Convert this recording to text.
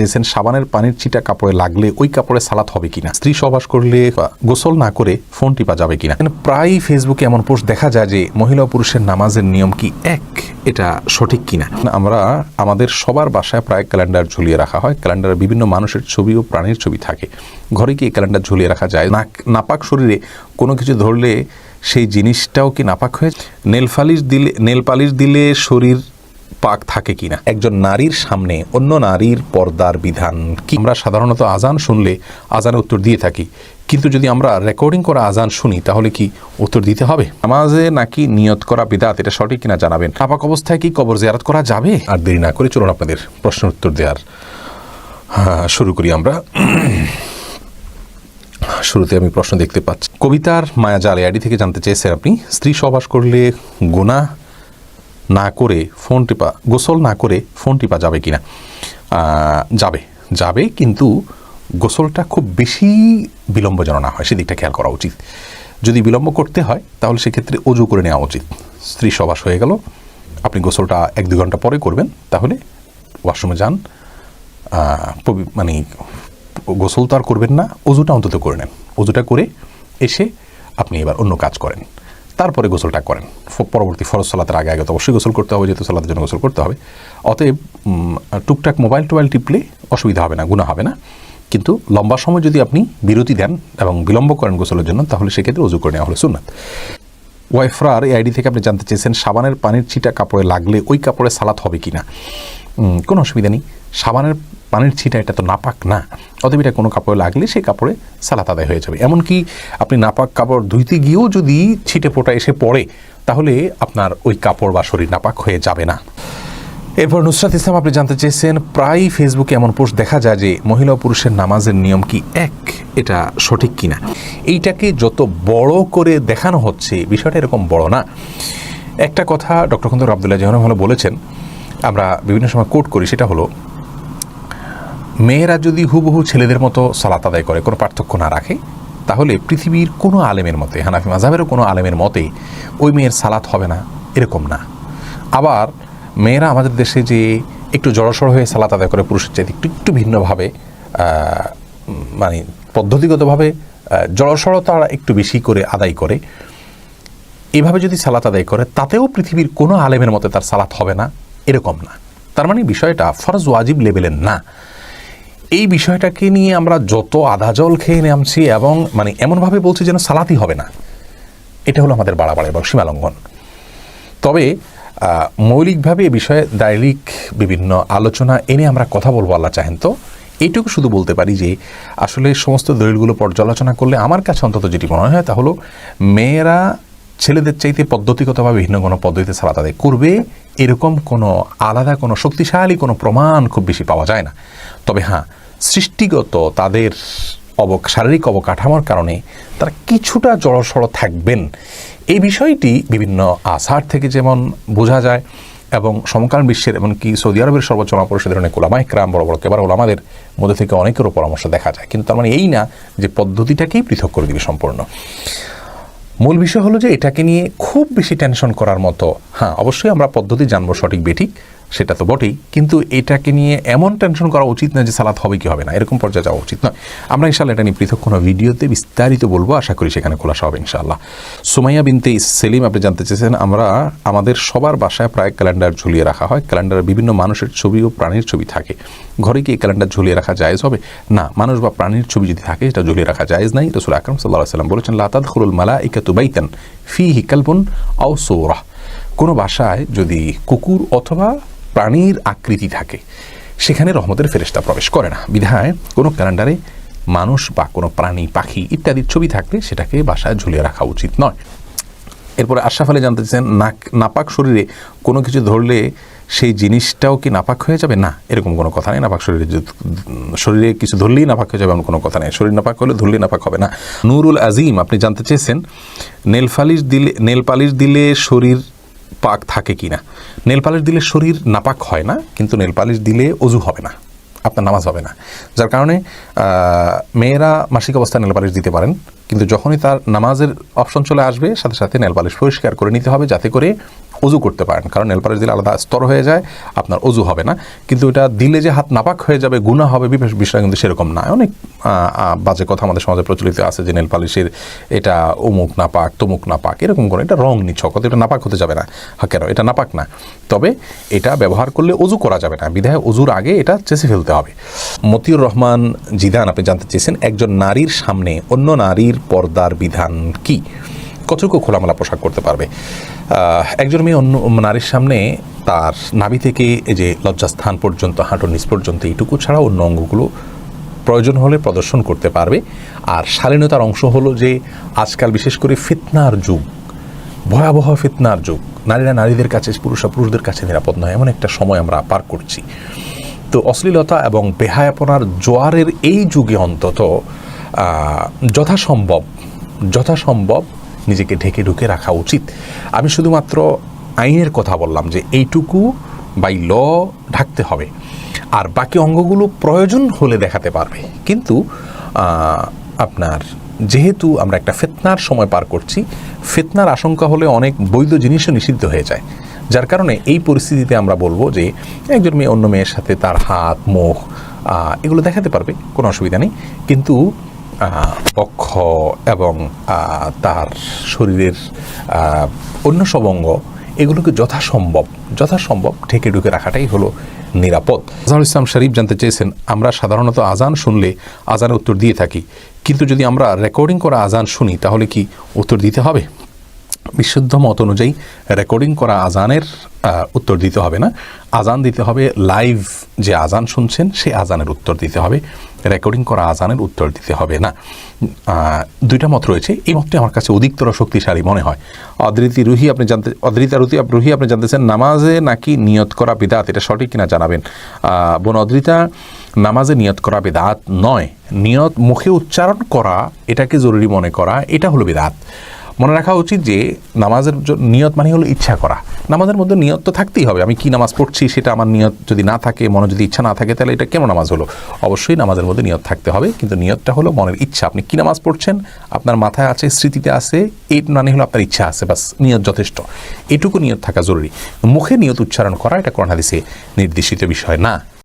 চেয়েছেন সাবানের পানির ছিটা কাপড়ে লাগলে ওই কাপড়ে সালাত হবে কিনা? স্ত্রী সহবাস করলে গোসল না করে ফোন টিপা যাবে কিনা? প্রায় ফেসবুকে এমন পোস্ট দেখা যায় যে মহিলা পুরুষের নামাজের নিয়ম কি এক? এটা সঠিক কিনা? আমরা আমাদের সবার বাসায় প্রায় ক্যালেন্ডার ঝুলিয়ে রাখা হয়। ক্যালেন্ডারে বিভিন্ন মানুষের ছবি ও প্রাণীর ছবি থাকে। ঘরে কি ক্যালেন্ডার ঝুলিয়ে রাখা যায়? না, নাপাক শরীরে কোনো কিছু ধরলে সেই জিনিসটাও কি নাপাক হয়ে নেল পালিশ দিলে, নেল পালিশ দিলে শরীর পাক থাকে কিনা? একজন নারীর সামনে অন্য নারীর পর্দার বিধান কি? আমরা সাধারণত আজান শুনলে আজানের উত্তর দিয়ে থাকি। কিন্তু যদি আমরা রেকর্ডিং করা আজান শুনি তাহলে কি উত্তর দিতে হবে? নামাজে নাকি নিয়ত করা বিদাত এটা সঠিক কিনা জানাবেন। আপাক অবস্থায় কি কবর জিয়ারত করা যাবে? আর দেরি না করে চলুন আপনাদের প্রশ্নের উত্তর দেওয়ার হ্যাঁ, শুরু করি আমরা। শুরুতে আমি প্রশ্ন দেখতে পাচ্ছি। কবিতার মায়াজাল আইডি থেকে জানতে চেয়েছেন আপনি। স্ত্রী সহবাস করলে গুণা না করে ফোন টিপা গোসল না করে ফোন টিপা যাবে কিনা? আহ, যাবে যাবে কিন্তু গোসলটা খুব বেশি বিলম্ব যেন না হয় সেদিকটা খেয়াল করা উচিত। যদি বিলম্ব করতে হয় তাহলে সেক্ষেত্রে অজু করে নেওয়া উচিত। স্ত্রী সবাস হয়ে গেল আপনি গোসলটা এক দু ঘণ্টা পরে করবেন তাহলে ওয়াশরুমে যান মানে গোসল তো আর করবেন না অজুটা অন্তত করে নেন। অজুটা করে এসে আপনি এবার অন্য কাজ করেন। তারপরে গোসলটা করেন। পরবর্তী ফরজ সালাতের আগে আগে তো অবশ্যই গোসল করতে হবে, যেহেতু সালাতের জন্য গোসল করতে হবে। অতএব টুকটাক মোবাইল টোবাইল টিপলে অসুবিধা হবে না গুণা হবে না। কিন্তু লম্বা সময় যদি আপনি বিরতি দেন এবং বিলম্ব করেন গোসলের জন্য, তাহলে সেক্ষেত্রে অজু করে নেওয়া হলো সুন্নাত। ওয়াইফরার এই আইডি থেকে আপনি জানতে চেয়েছেন, সাবানের পানির ছিটা কাপড়ে লাগলে ওই কাপড়ে সালাত হবে কি না কোনো অসুবিধা নেই। সাবানের পানির ছিটা এটা তো নাপাক না। অতএব এটা কোনো কাপড়ে লাগলে সেই কাপড়ে সালাত আদায় হয়ে যাবে। এমনকি আপনি নাপাক কাপড় ধুইতে গিয়েও যদি ছিটে পোটা এসে পড়ে, তাহলে আপনার ওই কাপড় বা শরীর নাপাক হয়ে যাবে না। এরপর নুসরাত ইসলাম, আপনি জানতে চেয়েছেন প্রায় ফেসবুকে এমন পোস্ট দেখা যায় যে মহিলা ও পুরুষের নামাজের নিয়ম কি এক, এটা সঠিক কিনা? এইটাকে যত বড় করে দেখানো হচ্ছে, বিষয়টা এরকম বড় না। একটা কথা ডক্টর খন্দর আবদুল্লাহ জাহান ভালো বলেছেন, আমরা বিভিন্ন সময় কোট করি, সেটা হলো মেয়েরা যদি হুবহু ছেলেদের মতো সালাত আদায় করে, কোনো পার্থক্য না রাখে, তাহলে পৃথিবীর কোনো আলেমের মতে, হানাফি মাজাবেরও কোনো আলেমের মতে ওই মেয়ের সালাত হবে না, এরকম না। আবার মেয়েরা আমাদের দেশে যে একটু জড়সড় হয়ে সালাত আদায় করে পুরুষের চাইতে একটু একটু ভিন্নভাবে মানে পদ্ধতিগতভাবে জড়সড়তা একটু বেশি করে আদায় করে, এভাবে যদি সালাত আদায় করে, তাতেও পৃথিবীর কোনো আলেমের মতে তার সালাত হবে না, এরকম না। তার মানে বিষয়টা ফরজ ওয়াজিব লেভেলের না। এই বিষয়টাকে নিয়ে আমরা যত আধা জল খেয়ে নামছি এবং মানে এমনভাবে বলছি যেন সালাতি হবে না, এটা হলো আমাদের বাড়াবাড়ি এবং সীমালঙ্ঘন। তবে মৌলিকভাবে এ বিষয়ে দায়িক বিভিন্ন আলোচনা এনে আমরা কথা বলব, আল্লাহ চাহেন তো। এইটুকু শুধু বলতে পারি যে, আসলে সমস্ত দলিলগুলো পর্যালোচনা করলে আমার কাছে অন্তত যেটি মনে হয় তা হলো, মেয়েরা ছেলেদের চাইতে পদ্ধতিগতভাবে ভিন্ন কোনো পদ্ধতিতে সালাত আদায় করবে, এরকম কোনো আলাদা, কোনো শক্তিশালী, কোনো প্রমাণ খুব বেশি পাওয়া যায় না। তবে হ্যাঁ সৃষ্টিগত তাদের অব, শারীরিক অবকাঠামোর কারণে তারা কিছুটা জড়সড় থাকবেন। এই বিষয়টি বিভিন্ন আসার থেকে যেমন বোঝা যায়, এবং সমকালীন বিশ্বের এমনকি সৌদি আরবের সর্বোচ্চ পরিষদের অনেক ওলামা একরাম, বড় বড় কেবার ওলামাদের মধ্যে থেকে অনেকেরও পরামর্শ দেখা যায়। কিন্তু তার মানে এই না যে পদ্ধতিটাকেই পৃথক করে দিবে সম্পূর্ণ। মূল বিষয় হলো যে এটাকে নিয়ে খুব বেশি টেনশন করার মতো হ্যাঁ অবশ্যই আমরা পদ্ধতি জানব সঠিক বেঠিক সেটা তো বটেই, কিন্তু এটাকে নিয়ে এমন টেনশন করা উচিত না যে সালাত হবে কি হবে না, এরকম পর্যায়ে যাওয়া উচিত নয়। আমরা ইনশাল্লাহ এটা নিয়ে পৃথক কোনো ভিডিওতে বিস্তারিত বলব, আশা করি সেখানে খোলাসা হবে ইনশাল্লাহ সুমাইয়া বিনতে সেলিম, আপনি জানতে চেয়েছেন, আমরা আমাদের সবার বাসায় প্রায় ক্যালেন্ডার ঝুলিয়ে রাখা হয়, ক্যালেন্ডারে বিভিন্ন মানুষের ছবি ও প্রাণীর ছবি থাকে। ঘরে কি ক্যালেন্ডার ঝুলিয়ে রাখা জায়েজ হবে? না, মানুষ বা প্রাণীর ছবি যদি থাকে সেটা ঝুলিয়ে রাখা জায়েজ নাই। রসুল আকরম সাল্লাহ সাল্লাম বলেছেন লাতাদ খুরুল মালা ইকাতু বাইতান ফি হিকালবন আও সৌরাহ কোনো বাসায় যদি কুকুর অথবা প্রাণীর আকৃতি থাকে। সেখানে রহমতের ফেরেশতা প্রবেশ করে না। বিধায় কোনো ক্যালেন্ডারে মানুষ বা কোনো প্রাণী, পাখি ইত্যাদির ছবি থাকলে সেটাকে বাসায় ঝুলিয়ে রাখা উচিত নয়। এরপরে আশরাফ আলী জানতে চাইছেন, নাক, নাপাক শরীরে কোনো কিছু ধরলে সেই জিনিসটাও কি নাপাক হয়ে যাবে? না, এরকম কোনো কথা নেই। নাপাক শরীরে শরীরে কিছু ধরলেই নাপাক হয়ে যাবে এমন কোনো কথা নেই। শরীর নাপাক হলে ধরলেই নাপাক হবে না। নুরুল আজিম, আপনি জানতে চেয়েছেন নেল পালিশ দিলে নেল পালিশ দিলে শরীর পাক থাকে কি না? নেল পালিশ দিলে শরীর নাপাক হয় না, কিন্তু নেলপালিশ দিলে অজু হবে না, আপনার নামাজ হবে না। যার কারণে মেয়েরা মাসিক অবস্থায় নেলপালিশ দিতে পারেন। কিন্তু যখনই তার নামাজের অপশন চলে আসবে, সাথে সাথে নেল পালিশ পরিষ্কার করে নিতে হবে যাতে করে অজু করতে পারেন। কারণ নেলপালিশ দিলে আলাদা স্তর হয়ে যায়, আপনার অজু হবে না। কিন্তু এটা দিলে যে হাত নাপাক হয়ে যাবে গুণা হবে বিষয়টা কিন্তু সেরকম না। অনেক বাজে কথা আমাদের সমাজে প্রচলিত আছে যে নেল পালিশের এটা অমুক নাপাক, তমুক নাপাক, এরকম করে এটা রং অত এটা নাপাক হতে যাবে না। হ্যাঁ কেন? এটা নাপাক না। তবে এটা ব্যবহার করলে অজু করা যাবে না। বিধায় অজুর আগে এটা চেষে ফেলতে হবে। মতিউর রহমান জিদান, আপনি জানতে চেয়েছেন, একজন নারীর সামনে অন্য নারীর পর্দার বিধান কি? কতটুকু খোলামেলা পোশাক করতে পারবে? একজন মেয়ে অন্য নারীর সামনে তার নাভি থেকে যে লজ্জাস্থান পর্যন্ত, হাঁটুর নিচ পর্যন্ত, এইটুকু ছাড়া অন্য অঙ্গগুলো প্রয়োজন হলে প্রদর্শন করতে পারবে। আর শালীনতার অংশ হলো যে আজকাল বিশেষ করে ফিতনার যুগ, ভয়াবহ ফিতনার যুগ, নারীরা নারীদের কাছে পুরুষরা পুরুষদের কাছে নিরাপদ নয়, এমন একটা সময় আমরা পার করছি। তো অশ্লীলতা এবং বেহায়াপনার জোয়ারের এই যুগে অন্তত যথাসম্ভব যথাসম্ভব নিজেকে ঢেকে ঢুকে রাখা উচিত। আমি শুধুমাত্র আইনের কথা বললাম যে এইটুকু বাই ল ঢাকতে হবে। আর বাকি অঙ্গগুলো প্রয়োজন হলে দেখাতে পারবে। কিন্তু আপনার যেহেতু আমরা একটা ফেতনার সময় পার করছি, ফেতনার আশঙ্কা হলে অনেক বৈধ জিনিসও নিষিদ্ধ হয়ে যায়। যার কারণে এই পরিস্থিতিতে আমরা বলব যে একজন মেয়ে, অন্য মেয়ের সাথে তার হাত, মুখ এগুলো দেখাতে পারবে, কোনো অসুবিধা নেই। কিন্তু বক্ষ এবং তার শরীরের অন্য সব অঙ্গ এগুলোকে যথাসম্ভব যথাসম্ভব ঠেকে ঢুকে রাখাটাই হলো নিরাপদ। আজহারুল ইসলাম শরীফ জানতে চেয়েছেন, আমরা সাধারণত আজান শুনলে আজানের উত্তর দিয়ে থাকি। কিন্তু যদি আমরা রেকর্ডিং করা আজান শুনি, তাহলে কি উত্তর দিতে হবে? বিশুদ্ধ মত অনুযায়ী রেকর্ডিং করা আজানের উত্তর দিতে হবে না। আজান দিতে হবে লাইভ যে আজান শুনছেন, সেই আজানের উত্তর দিতে হবে। রেকর্ডিং করা আজানের উত্তর দিতে হবে না। দুইটা মত রয়েছে। এই মতটি আমার কাছে অধিকতর শক্তিশালী মনে হয়। অদৃতি রুহি আপনি জানতে অদৃতা রুহি রুহি আপনি জানতেছেন, নামাজে নাকি নিয়ত করা বিদাত? এটা সঠিক কিনা জানাবেন। বোন অদৃতা নামাজে নিয়ত করা বেদাত নয়। নিয়ত মুখে উচ্চারণ করা, এটাকে জরুরি মনে করা, এটা হলো বেদাত। মনে রাখা উচিত যে নামাজের নিয়ত মানে হলো ইচ্ছা করা। নামাজের মধ্যে নিয়ত তো থাকতেই হবে। আমি কি নামাজ পড়ছি সেটা আমার নিয়ত যদি না থাকে, মনে যদি ইচ্ছা না থাকে, তাহলে এটা কেন নামাজ হলো? অবশ্যই নামাজের মধ্যে নিয়ত থাকতে হবে, কিন্তু নিয়তটা হলো মনের ইচ্ছা। আপনি কি নামাজ পড়ছেন? আপনার মাথায় আছে, স্মৃতিতে আছে এই মানে হলো আপনার ইচ্ছা আছে, বাস, নিয়ত যথেষ্ট। এটুকু নিয়ত থাকা জরুরি। মুখে নিয়ত উচ্চারণ করা, এটা কোরআন হাদিসে নির্দেশিত বিষয় না।